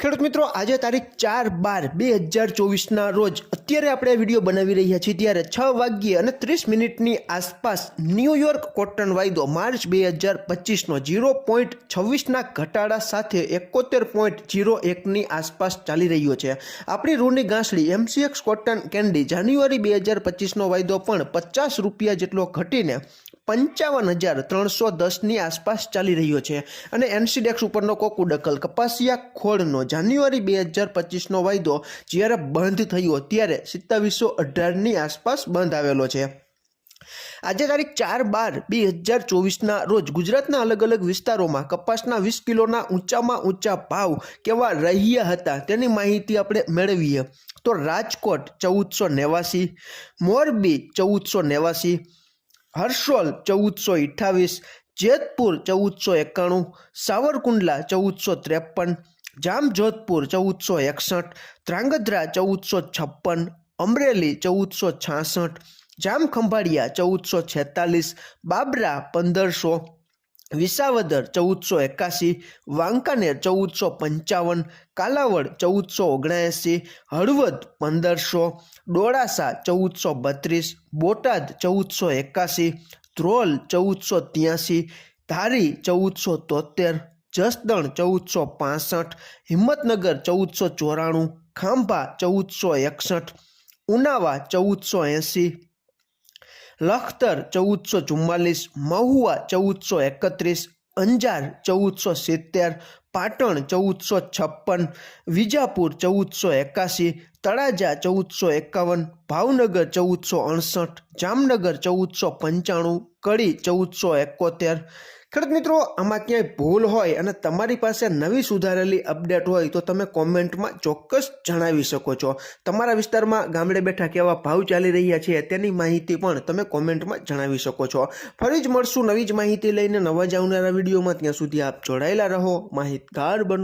ખેડૂત મિત્રો, આજે તારીખ ચાર બાર બે હજાર ચોવીસના રોજ અત્યારે આપણે વીડિયો બનાવી રહ્યા છીએ. ત્યારે છ વાગ્યે અને ત્રીસ મિનિટની આસપાસ ન્યૂયોર્ક કોટન વાયદો માર્ચ બે હજાર પચીસનો જીરો પોઈન્ટ છવ્વીસના ઘટાડા સાથે એકોતેર પોઈન્ટ જીરો એકની આસપાસ ચાલી રહ્યો છે. આપણી રૂની ગાંસડી એમસીએક્સ કોટન કેન્ડી જાન્યુઆરી બે હજાર પચીસનો વાયદો પણ પચાસ રૂપિયા જેટલો ઘટીને પંચાવન હજાર ત્રણસો દસની આસપાસ ચાલી રહ્યો છે અને એનસીડેક્સ ઉપરનો કોકુડકલ કપાસિયા ખોળનો જાન્યુઆરી બે હજાર પચીસનો વાયદો જ્યારે બંધ થયો ત્યારે સિત્તાવીસો અઢારની આસપાસ બંધ આવેલો છે. આજે તારીખ ચાર બાર બે હજાર ચોવીસના રોજ ગુજરાતના અલગ અલગ વિસ્તારોમાં કપાસના વીસ કિલોના ઊંચામાં ઊંચા ભાવ કેવા રહ્યા હતા તેની માહિતી આપણે મેળવીએ. તો રાજકોટ ચૌદસો નેવાસી, મોરબી ચૌદસો નેવાસી હર્ષોલ ચૌદસો અઠ્ઠાવીસ, જેતપુર ચૌદસો એકાણું, સાવરકુંડલા ચૌદસો ત્રેપન, જામજોધપુર ચૌદસો એકસઠ, ધ્રાંગધ્રા ચૌદસો છપ્પન, અમરેલી ચૌદસો છાસઠ, જામખંભાળિયા ચૌદસો છેતાલીસ, બાબરા પંદરસો વિસાવદર ચૌદસો એકાસી વાંકાનેર ચૌદસો પંચાવન, કાલાવડ ચૌદસો ઓગણએંસી હળવદ પંદરસો, ડોળાસા ચૌદસો બત્રીસ, બોટાદ ચૌદસો એકાસી ધ્રોલ ચૌદસો ત્યાસી ધારી ચૌદસો તોતેર જસદણ ચૌદસો પાસઠ, હિંમતનગર ચૌદસો ચોરાણું, ખાંભા ચૌદસો એકસઠ, ઉનાવા ચૌદસો એંસી લખતર ચૌદસો ચુમ્માલીસ, મહુવા ચૌદસો એકત્રીસ, અંજાર ચૌદસો સિત્તેર, પાટણ ચૌદસો છપ્પન, વિજાપુર ચૌદસો એકાસી તળાજા ચૌદસો એકાવન, ભાવનગર ચૌદસો અડસઠ, જામનગર ચૌદસો પંચાણું, કડી ચૌદસો એકોતેર. ખેડૂત મિત્રો, આમાં ક્યાંય ભૂલ હોય અને તમારી પાસે નવી સુધારેલી અપડેટ હોય તો તમે કોમેન્ટમાં ચોક્કસ જણાવી શકો છો. તમારા વિસ્તારમાં ગામડે બેઠા કેવા ભાવ ચાલી રહ્યા છે તેની માહિતી પણ તમે કોમેન્ટમાં જણાવી શકો છો. ફરી જ મળશું નવી જ માહિતી લઈને નવા જ આવનારા વિડીયોમાં. ત્યાં સુધી આપ જોડાયેલા રહો. માહિતગાર બનો.